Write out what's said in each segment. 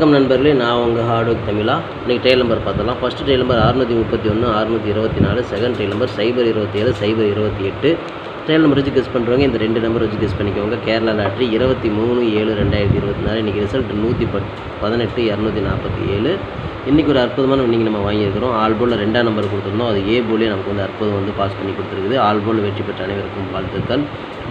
வணக்கம் நண்பர்களே நான் உங்கள் ஹார்ட் ஒர்க் தமிழா. இன்றைக்கி ட்ரெயில் நம்பர் பார்த்தலாம் ஃபஸ்ட்டு ட்ரெயில் நம்பர் அறுநூற்றி முப்பத்தி ஒன்று அறுநூற்றி இருபத்தி நாலு செகண்ட் ட்ரெயில் நம்பர் சைபர் இருபத்தி ஏழு சைபர் இருபத்தி எட்டு. ட்ரெயின் நம்பர் வச்சு கெஸ் பண்ணுறவங்க இந்த ரெண்டு நம்பர் வச்சு கெஸ் பண்ணிக்கோங்க. கேரளா லாட்ரி இருபத்தி மூணு ஏழு ரெண்டாயிரத்தி இருபத்தி நாலு. இன்றைக்கி ரிசல்ட் நூற்றி பத் பதினெட்டு இரநூத்தி நாற்பத்தி ஏழு. இன்றைக்கி ஒரு அற்புதமான இன்னைக்கு நம்ம வாங்கியிருக்கிறோம். ஆல் போலில் ரெண்டாம் நம்பர் கொடுத்துருந்தோம். அது ஏ போலே நமக்கு வந்து அற்புதம் வந்து பாஸ் பண்ணி கொடுத்துருக்குது. ஆல் போல் வெற்றி பெற்ற அனைவருக்கும் வாழ்த்துக்கள்.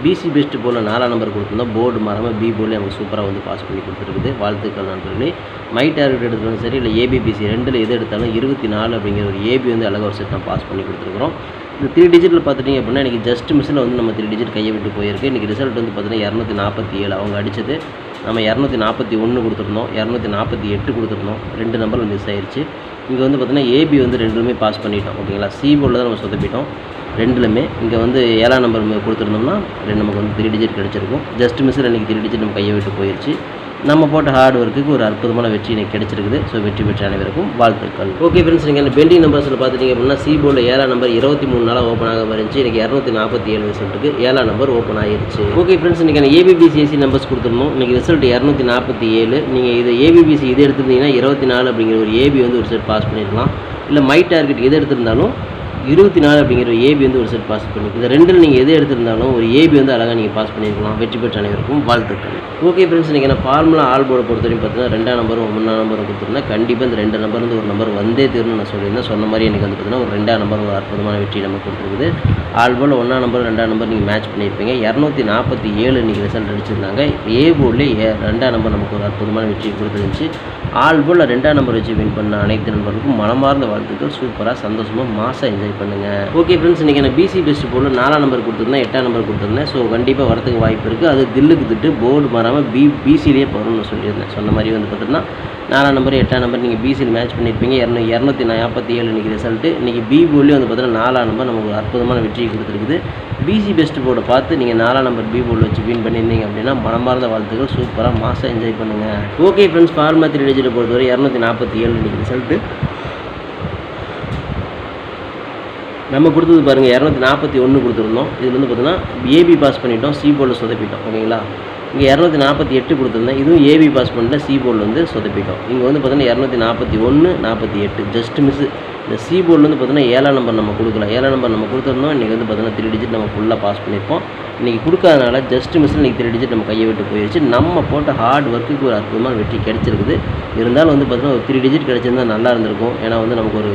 பிசி பெஸ்ட் போல் நாலாம் நம்பர் கொடுத்துருந்தோம். போர்டு மரமாக பி போலே நமக்கு சூப்பராக வந்து பாஸ் பண்ணி கொடுத்துருக்குது. வாழ்த்துக்கள் நண்பர்களே. மை டார்கெட் எடுத்தாலும் சரி இல்லை ஏபிபிசி ரெண்டில் எது எடுத்தாலும் இருபத்தி நாலு அப்படிங்கிற ஒரு ஏபி வந்து அழகாக ஒரு செட் நான் பாஸ் பண்ணி கொடுத்துருக்குறோம். இந்த த்ரீ டிஜிட்டில் பார்த்துட்டிங்க அப்படின்னா இன்றைக்கி ஜஸ்ட் மிஸ்ஸில் வந்து நம்ம த்ரீ டிஜிட் கையை விட்டு போயிருக்கு. இன்றைக்கி ரிசல்ட் வந்து பார்த்தீங்கன்னா இரநூத்தி நாற்பத்தி ஏழு. அவங்க அடித்தது நம்ம இரநூத்தி நாற்பத்தி ஒன்று கொடுத்துருந்தோம். இரநூத்தி நாற்பத்தி எட்டு கொடுத்துருந்தோம். ரெண்டு நம்பரில் மிஸ் ஆயிடுச்சு இங்கே வந்து பார்த்தீங்கன்னா ஏபி வந்து ரெண்டுமே பாஸ் பண்ணிட்டோம். ஓகேங்களா சி போர்டில் தான் நம்ம சொதப்பிட்டோம். ரெண்டுலுமே இங்கே வந்து ஏழாம் நம்பர் கொடுத்துருந்தோம்னா ரெண்டு நமக்கு வந்து த்ரீ டிஜிட் கிடச்சிருக்கும். ஜஸ்ட் மிஸ்ஸில் இன்றைக்கி த்ரீ டிஜிட் நம்ம கையை விட்டு போயிடுச்சு நம்ம போட்ட ஹார்ட் ஒர்க்குக்கு ஒரு அற்புதமான வெற்றி எனக்கு கிடைச்சிருக்குது. ஸோ வெற்றி பெற்ற அனைவருக்கும் வாழ்த்துக்கள். ஓகே ஃப்ரெண்ட்ஸ் நீங்கள் அந்த பெண்டிங் நம்பர்ஸில் பார்த்துட்டிங்க அப்படின்னா சி போர்டில் ஏழாம் நம்பர் இருபத்தி மூணு நாளாக ஓப்பன் ஆக இருந்துச்சு. எனக்கு இரநூத்தி நாற்பத்தி ஏழு ரிசல்ட்டுக்கு ஏழாம் நம்பர் ஓப்பன் ஆகிருச்சு ஓகே ஃப்ரெண்ட்ஸ் இன்றைக்கி A B B C S C numbers கொடுத்துருந்தோம் இன்றைக்கி ரிசல்ட் இரநூத்தி நாற்பத்தி ஏழு. நீங்கள் இது ஏபிபிசி இது எடுத்திருந்தீங்கன்னா இருபத்தி நாலு அப்படிங்கிற ஒரு ஏபி வந்து ஒரு செட் பாஸ் பண்ணிடலாம் இல்லை மை டார்கெட் எது எடுத்திருந்தாலும் இருபத்தி நாலு அப்படிங்கிற ஏபி வந்து ஒரு செட் பாஸ் பண்ணி இந்த ரெண்டில் நீங்கள் எது எடுத்திருந்தாலும் ஒரு ஏபி வந்து அழகாக நீங்கள் பாஸ் பண்ணியிருக்கலாம் வெற்றி பெற்ற அனைவருக்கும் வாழ்த்துக்கள். ஓகே ஃப்ரெண்ட்ஸ் இன்றைக்கி நான் ஃபார்முலா ஆல் போர்டை பொறுத்த வரைக்கும் பார்த்தீங்கன்னா ரெண்டாம் நம்பரும் மூணாம் நம்பரும் கொடுத்துருந்தேன் கண்டிப்பாக இந்த ரெண்டு நம்பர் வந்து ஒரு நம்பர் வந்தே தீர்னு நான் சொல்லியிருந்தேன். சொன்ன மாதிரி எனக்கு வந்து பார்த்தீங்கன்னா ஒரு ரெண்டாம் நம்பர் ஒரு அற்புதமான வெற்றி நம்ம கொடுத்துருக்குது. ஆல் போர்டில் ஒன்றாம் நம்பர் ரெண்டாம் நம்பர் நீங்கள் மேட்ச் பண்ணியிருப்பீங்க. இரநூத்தி நாற்பத்தி ஏழு இன்றைக்கி ரிசல்ட் அடிச்சிருந்தாங்க. ஏ போர்ட்லேயே ரெண்டாம் நம்பர் நமக்கு ஒரு அற்புதமான வெற்றி கொடுத்துருந்துச்சு. ஆல் போர்டில் ரெண்டாம் நம்பர் வச்சு வின் பண்ண அனைத்து நண்பர்களுக்கும் மனமார்ந்த வாழ்த்துக்கள். சூப்பராக சந்தோஷமாக மாதம் என்ஜாய் பண்ணுங்கள் ஓகே ஃப்ரெண்ட்ஸ் இன்றைக்கி நான் பிசி பெஸ்ட் போர்டில் நாலாம் நம்பர் கொடுத்துருந்தேன் எட்டாம் நம்பர் கொடுத்துருந்தேன். ஸோ கண்டிப்பாக வரதுக்கு வாய்ப்பு இருக்குது அது தில்லுக்கு திட்டு போர்டு மாறாமல் பி பிசிலேயே போகணும்னு சொல்லியிருந்தேன். சொன்ன மாதிரி வந்து பார்த்தீங்கன்னா நாலாம் நம்பர் எட்டாம் நம்பர் நீங்கள் பிசியில் மேட்ச் பண்ணியிருப்பீங்க இரநூ இரநூத்தி நாற்பத்தி ஏழு இன்றைக்கி ரிசல்ட்டு இன்றைக்கி பி போர்ட்லேயே வந்து பார்த்தீங்கன்னா நாலாம் நம்பர் நமக்கு ஒரு அற்புதமான வெற்றியை கொடுத்துருக்குது. பிசி பெஸ்ட் போர்டை பார்த்து நீங்கள் நாலாம் நம்பர் பி போர்டில் வச்சு வின் பண்ணியிருந்தீங்க அப்படின்னா மனமார்ந்த வாழ்த்துக்கள். சூப்பராக மாதம் என்ஜாய் பண்ணுங்கள் ஓகே ஃப்ரெண்ட்ஸ் ஃபார்மா த்ரீ டிஜிட்டை பொறுத்தவரை இரநூத்தி நாற்பத்தி ஏழு இன்றைக்கி ரிசல்ட்டு நம்ம கொடுத்தது பாருங்கள் இரநூத்தி நாற்பத்தி ஒன்று கொடுத்துருந்தோம். இதில் வந்து பார்த்தீங்கன்னா ஏபி பாஸ் பண்ணிட்டோம் சி போர்டில் சொதப்பிட்டோம். ஓகேங்களா? இங்கே இரநூத்தி நாற்பத்தி எட்டு கொடுத்துருந்தேன். இதுவும் ஏபி பாஸ் பண்ணிட்டு சி போர்டில் வந்து சொதப்பிட்டோம். இங்கே வந்து பார்த்தீங்கன்னா இரநூத்தி நாற்பத்தி ஒன்று நாற்பத்தி எட்டு ஜஸ்ட் மிஸ்ஸு இந்த சி போர்டில் வந்து பார்த்தீங்கன்னா ஏழாம் நம்பர் நம்ம கொடுக்கலாம். ஏழாம் நம்பர் நம்ம கொடுத்துருந்தோம். இன்றைக்கி வந்து பார்த்தீங்கன்னா த்ரீ டிஜிட் நம்ம ஃபுல்லாக பாஸ் பண்ணியிருப்போம். இன்றைக்கி கொடுக்காதனால ஜஸ்ட் மிஸ் இன்றைக்கி த்ரீ டிஜிட் நம்ம கையை விட்டு போயிடுச்சு நம்ம போட்ட ஹார்ட் ஒர்க்குக்கு ஒரு அற்புதமான வெற்றி கிடச்சிருக்குது. இருந்தாலும் வந்து பார்த்தீங்கன்னா ஒரு த்ரீ டிஜிட் கிடச்சிருந்தா நல்லா இருந்திருக்கும். ஏன்னா வந்து நமக்கு ஒரு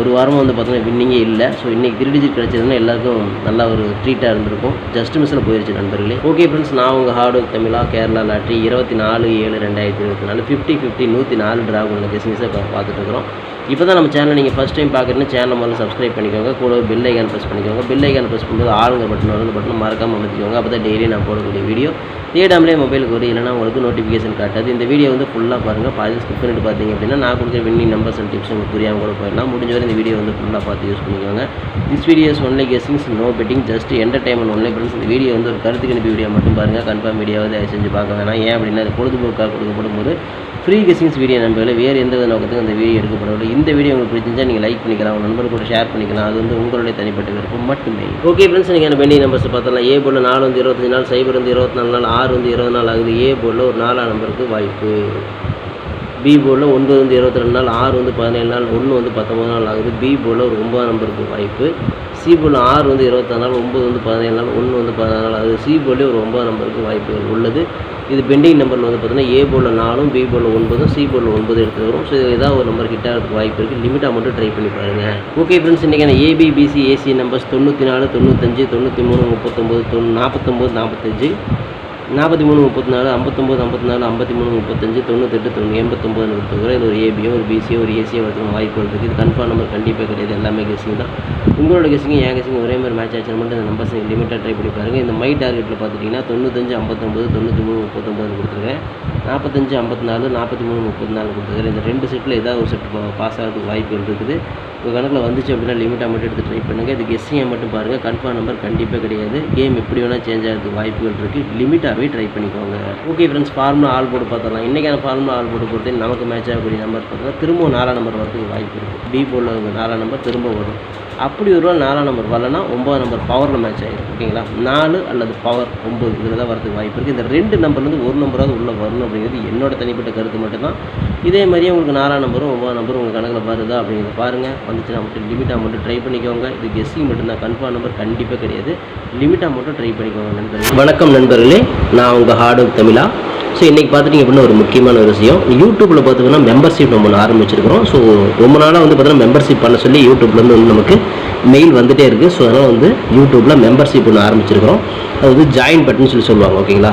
ஒரு வாரமாக வந்து பார்த்தீங்கன்னா வின்னிங்கே இல்லை. ஸோ இன்றைக்கி த்ரீ டிஜிட் கிடச்சதுன்னா எல்லாருக்கும் நல்லா ஒரு ட்ரீட்டாக இருந்திருக்கும். ஜஸ்ட் மிஸ்ஸில் போயிருச்சு நண்பர்களே. ஓகே ஃப்ரெண்ட்ஸ் நான் உங்கள் ஹார்ட் ஒர்க் தமிழா கேரளா லாட்ரி இருபத்தி நாலு ஏழு ரெண்டாயிரத்தி இருபத்தி நாலு ஃபிஃப்டி ஃபிஃப்டி நூற்றி நாலு ட்ராகுனில் கெஸ்மிஸை பார்த்துட்டு இருக்கிறோம். இப்போ தான் நம்ம சேனல் நீங்கள் ஃபஸ்ட் டைம் பார்க்குறேன்னு சேனல் முதல்ல சப்ஸ்கிரைப் பண்ணிக்கோங்க. கூட பெல் ஐக்கான் ப்ரெஸ் பண்ணிக்கோங்க. பெல் ஐக்கான் ப்ரெஸ் பண்ணும்போது ஆளுங்க பட்டன் வரும் பட்டன் மறக்காமல் அமைச்சிக்கோங்க அப்போ தான் டெய்லி நான் போடக்கூடிய வீடியோ தேடாமலே மொபைலுக்கு வரும் இல்லைனா உங்களுக்கு நோட்டிஃபிகேஷன் காட்டாது. இந்த வீடியோ வந்து ஃபுல்லாக பாருங்கள் பாதி ஸ்கிப் பண்ணிட்டு பார்த்தீங்க அப்படின்னா நான் கொடுக்குற வின்னிங் நம்பர்ஸ் அண்ட் டிப்ஸ் உங்களுக்கு புரியாமல் கூட போயிடலாம். முடிஞ்ச வரை இந்த வீடியோ வந்து ஃபுல்லாக பார்த்து யூஸ் பண்ணிக்கோங்க. This videos only guessings no betting just entertainment only friends இந்த வீடியோ வந்து ஒரு கருத்து கணிப்பு வீடியோ மட்டும் பாருங்கள் கன்ஃபார்ம் வீடியோவை தயவு செஞ்சு பார்க்க வேணாம். ஏன் அப்படின்னா அது பொழுதுபோக்காக கொடுக்கப்படும் போது ஃப்ரீ கெஸிங்ஸ் வீடியோ நண்பர்களை வேறு எந்த வித நோக்கத்துக்கும் அந்த வீடியோ எடுக்கப்படவில்லை. இந்த வீடியோ உங்களுக்கு பிடிச்சிருந்தா நீங்கள் லைக் பண்ணிக்கலாம் உங்கள் நண்பர் கூட ஷேர் பண்ணிக்கலாம். அது வந்து உங்களுடைய தனிப்பட்ட விருப்பம் மட்டுமே. ஓகே ஃப்ரெண்ட்ஸ் நீங்கள் பெண்டிங் நம்பர்ஸ் பார்த்தலாம் ஏ போர்டில் நாலு வந்து இருபத்தஞ்சு நாள் சைபர் வந்து இருபத்தி நாலு நாள் ஆறு வந்து இருபது நாள் ஆகுது. ஏ போர்டில் ஒரு நாலா நம்பருக்கு வாய்ப்பு. பி போர்டில் ஒன்பது வந்து இருபத்தி ரெண்டு நாள் ஆறு வந்து பதினேழு நாள் ஒன்று வந்து பத்தொம்பது நாள் ஆகுது. பி போர்டில் ஒரு ஒம்பது நம்பருக்கு வாய்ப்பு. சி போர்டில் ஆறு வந்து இருபத்தாறு நாள் ஒம்பது வந்து பதினேழு நாள் ஒன்று வந்து பதினாறு நாள் ஆகுது. சி போர்டில் ஒரு ஒம்பது நம்பருக்கு வாய்ப்புகள் உள்ளது. இது பெண்டிங் நம்பரில் வந்து பார்த்தீங்கன்னா ஏ போர்டில் நாலும் பி போர்டில் ஒன்பதும் சி போர்டில் ஒன்பது எடுத்துக்கிறோம் ஸோ ஏதாவது ஒரு நம்பர் ஹிட் ஆகிறதுக்கு வாய்ப்பு இருக்குது லிமிட்டாக மட்டும் ட்ரை பண்ணி பாருங்கள் ஓகே ஃப்ரெண்ட்ஸ் இன்றைக்கான ஏபிபிசி ஏசி நம்பர்ஸ் தொண்ணூற்றி நாலு தொண்ணூத்தஞ்சு தொண்ணூற்றி மூணு முப்பத்தொம்போது தொண்ணூ நாற்பத்தொம்போது நாற்பத்தஞ்சு நாற்பத்தி மூணு முப்பத்தி நாலு ஐம்பத்தொம்போது ஐம்பத்தி நாலு ஐம்பத்தி மூணு முப்பத்தஞ்சு தொண்ணூத்தெட்டு தொண்ணூறு எண்பத்தொம்போது நூற்றி இது ஒரு ஏபியோ ஒரு பிசியோ ஒரு ஏசியோ வரதுக்கு வாய்ப்புகள் இருக்குது. இது கன்ஃபார்ம் நம்பர் கண்டிப்பாக கிடையாது. எல்லாமே கெஸிங் தான். உங்களோட கெஸிங் என் கெஸிங் ஒரே மாதிரி மேட்ச் ஆச்சு மட்டும் இந்த நம்பர்ஸ் லிமிட்டாக ட்ரை பண்ணி பாருங்கள் இந்த மை டார்கெட்டில் பார்த்துட்டிங்கன்னா தொண்ணூத்தஞ்சு ஐம்பத்தொம்போது தொண்ணூற்றி மூணு முப்பத்தொம்போது கொடுத்துருக்கேன். நாற்பத்தஞ்சு ஐம்பத்தி நாலு நாற்பத்தி மூணு முப்பத்தி நாலு கொடுத்துருக்கேன். இந்த ரெண்டு செட்டில் ஏதாவது ஒரு செட் பாஸ் ஆகிறதுக்கு வாய்ப்புகள் இருக்குது. உங்கள் கணக்கில் வந்துச்சு அப்படின்னா லிமிட்டாக மட்டும் எடுத்து ட்ரை பண்ணுங்கள் இது கெஸ்ஸிங்கை மட்டும் பாருங்கள் கன்ஃபார்ம் நம்பர் கண்டிப்பாக கிடையாது. கேம் எப்படி வேணால் சேஞ்ச் ஆகிறதுக்கு வாய்ப்புகள் இருக்குது லிமிட்டாகவே ட்ரை பண்ணிக்கோங்க. ஓகே ஃப்ரெண்ட்ஸ் ஃபார்முலா ஆல் போட்டு பார்த்தலாம் இன்றைக்கான ஃபார்முலா ஆல் போட்டு பொறுத்து நமக்கு மேட்ச் ஆகக்கூடிய நம்பர் பார்த்தீங்கன்னா திரும்ப நாலாம் நம்பர் வரதுக்கு வாய்ப்பு இருக்குது பி போல் நாலாம் நம்பர் திரும்ப வரும். அப்படி ஒரு நாலாம் நம்பர் வரலன்னா ஒம்பது நம்பர் பவரில் மேட்ச் ஆகிடும் ஓகேங்களா நாலு அல்லது பவர் ஒம்பது இதில் தான் வரதுக்கு வாய்ப்பு இருக்குது இந்த ரெண்டு நம்பர்லேருந்து ஒரு நம்பராவது உள்ளே வரணும் அப்படிங்கிறது என்னோட தனிப்பட்ட கருத்து மட்டும்தான். இதே மாதிரியே உங்களுக்கு நாலாம் நம்பரும் ஒம்பது நம்பரும் உங்கள் கணக்கில் வருதா அப்படிங்கிறத பாருங்கள் வந்துச்சுன்னா மட்டும் லிமிட்டாக மட்டும் ட்ரை பண்ணிக்கோங்க. இது கெஸ்ஸிங் மட்டும்தான். கன்ஃபார்ம் நம்பர் கண்டிப்பாக கிடையாது. லிமிட்டாக மட்டும் ட்ரை பண்ணிக்கோங்க நண்பர்களே. வணக்கம் நண்பர்களே. நான் உங்கள் ஹார்டு தமிழா. ஸோ இன்றைக்கி பார்த்துட்டிங்க அப்படின்னா ஒரு முக்கியமான ஒரு விஷயம். யூடியூப்பில் பார்த்தீங்கன்னா மெம்பர்ஷிப் நம்ம ஒன்று ஆரம்பிச்சிருக்கிறோம். ஸோ ரொம்ப நாளாக வந்து பார்த்தீங்கன்னா மெம்பர்ஷிப் பண்ண சொல்லி யூடியூப்லேருந்து வந்து நமக்கு மெயில் வந்துகிட்டே இருக்குது ஸோ அதனால் வந்து யூடியூப்பில் மெம்பர்ஷிப் ஒன்று ஆரம்பிச்சிருக்கிறோம். அது வந்து ஜாயின் பட்டன் சொல்லி சொல்லுவாங்க ஓகேங்களா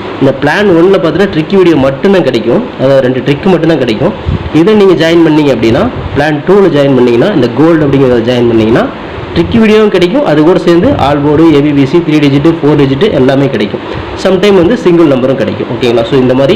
இந்த பிளான் ஒன்றில் பார்த்தீங்கன்னா ட்ரிக்கி வீடியோ மட்டும்தான் கிடைக்கும். அதாவது ரெண்டு ட்ரிக் மட்டும்தான் கிடைக்கும். இதை நீங்கள் ஜாயின் பண்ணீங்க அப்படின்னா பிளான் டூவில் ஜாயின் பண்ணீங்கன்னா இந்த கோல்டு அப்படிங்கிறத ஜாயின் பண்ணிங்கன்னா ட்ரிக்கி வீடியோவும் கிடைக்கும். அது கூட சேர்ந்து all board AB BC three digit four digit எல்லாமே கிடைக்கும். சம்டைம் வந்து சிங்கிள் நம்பரும் கிடைக்கும். ஓகேங்களா ஸோ இந்த மாதிரி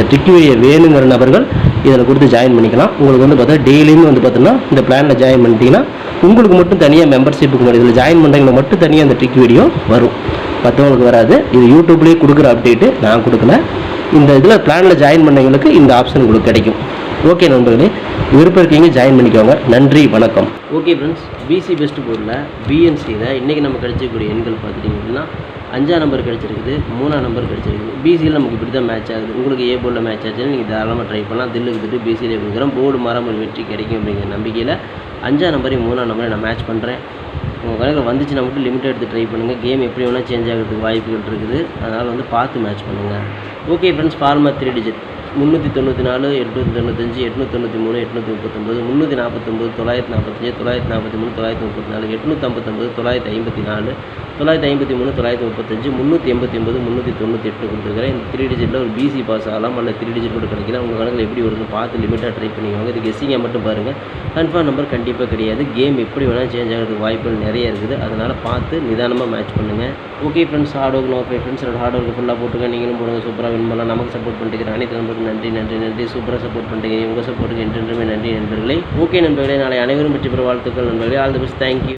இந்த டிக்யூஏ வேணுங்கிற நபர்கள் இதில் கொடுத்து ஜாயின் பண்ணிக்கலாம். உங்களுக்கு வந்து பார்த்தா டெய்லியும் வந்து பார்த்தீங்கன்னா இந்த பிளானில் ஜாயின் பண்ணிட்டீங்கன்னா உங்களுக்கு மட்டும் தனியாக மெம்பர்ஷிப்புக்கு மட்டும் இதில் ஜாயின் பண்ணுறவங்க மட்டும் தனியாக அந்த ட்ரிக் வீடியோ வரும். மற்றவங்களுக்கு வராது. இது யூடியூப்லேயே கொடுக்குற அப்டேட்டு நான் கொடுக்கல. இந்த இதில் பிளானில் ஜாயின் பண்ணவங்களுக்கு இந்த ஆப்ஷன் உங்களுக்கு கிடைக்கும். ஓகே நண்பர்களே விருப்பம் இருக்கீங்க ஜாயின் பண்ணிக்கோங்க. நன்றி வணக்கம். ஓகே ஃப்ரெண்ட்ஸ் பிசி பெஸ்ட் போர்டில் பிஎன்சியில் இன்றைக்கி நம்ம கிடைச்சக்கூடிய எண்கள் பார்த்துட்டிங்க அப்படின்னா அஞ்சாம் நம்பர் கிடச்சிருக்குது மூணாம் நம்பர் கிடச்சிருக்குது. பிசியில் நமக்கு இப்படி தான் மேட்ச் ஆகுது. உங்களுக்கு ஏ போர்டில் மேட்ச் ஆச்சுன்னா நீங்கள் தாராளமாக ட்ரை பண்ணலாம். தில்லுக்கு திட்டு பிசியிலே கொடுக்குறோம் போர்டு மரம் ஒரு வெற்றி கிடைக்கும் அப்படிங்கிற நம்பிக்கையில் அஞ்சாம் நம்பரையும் மூணாம் நம்பரையும் நான் மேட்ச் பண்ணுறேன் உங்கள் கணக்கில் வந்துச்சுன்னா மட்டும் லிமிட்டட் எடுத்து ட்ரை பண்ணுங்கள் கேம் எப்படி வேணால் சேஞ்ச் ஆகிறதுக்கு வாய்ப்புகள் இருக்குது. அதனால் வந்து பார்த்து மேட்ச் பண்ணுங்கள் okay friends formula three digit முந்நூற்றி தொண்ணூற்றி நாலு எட்நூற்றி தொண்ணூத்தஞ்சு எட்நூற்றி தொண்ணூற்றி மூணு எட்நூற்றி முப்பத்தொம்பது முந்நூற்றி நாற்பத்தொம்பது தொள்ளாயிரத்தி நாற்பத்தஞ்சு தொள்ளாயிரத்தி நாற்பத்தி மூணு தொள்ளாயிரத்தி முப்பத்தி நாலு எட்நூற்றி ஐம்பத்தொம்பது தொள்ளாயிரத்தி ஐம்பத்தி நாலு தொள்ளாயிரத்தி ஐம்பத்தி மூணு தொள்ளாயிரத்தி முப்பத்தஞ்சு முந்நூற்றி எண்பத்தி ஒம்பது முந்நூற்றி தொண்ணூற்றி எட்டு கொடுத்துருக்கிறேன். இந்த த்ரீ டிஜிட்டில் ஒரு பிசி பாஸ் ஆகலாம் அல்ல த்ரீ டிஜிட் கூட கிடைக்கல உங்கள் கணக்கில் எப்படி வருதுன்னு பார்த்து லிமிட்டாக ட்ரை பண்ணிக்கோங்க. இது கெஸ்ஸிங்காக மட்டும் பாருங்கள் கன்ஃபார்ம் நம்பர் கண்டிப்பாக கிடையாது. கேம் எப்படி வேணால் சேஞ்ச் ஆகிறதுக்கு வாய்ப்புகள் நிறைய இருக்குது. அதனால் பார்த்து நிதானமாக மேட்ச் பண்ணுங்கள் okay friends hard work okay friends hard work ஃபுல்லாக போட்டுங்க நீங்களும் போடுங்க. சூப்பராக வின் பண்ணலாம். நமக்கு சப்போர்ட் பண்ணிட்டு அனைத்து நம்பர் சப்போர்ட் நன்றி நன்றி நன்றி. சூப்பராக சப்போர்ட் பண்ணுறீங்க உங்கள் சப்போர்ட்டுக்கு என்றென்றுமே நன்றி நண்பர்களே. ஓகே நண்பர்களே நாளை அனைவரும் வெற்றி பெற வாழ்த்துக்கள் நண்பர்களே. All the best thank you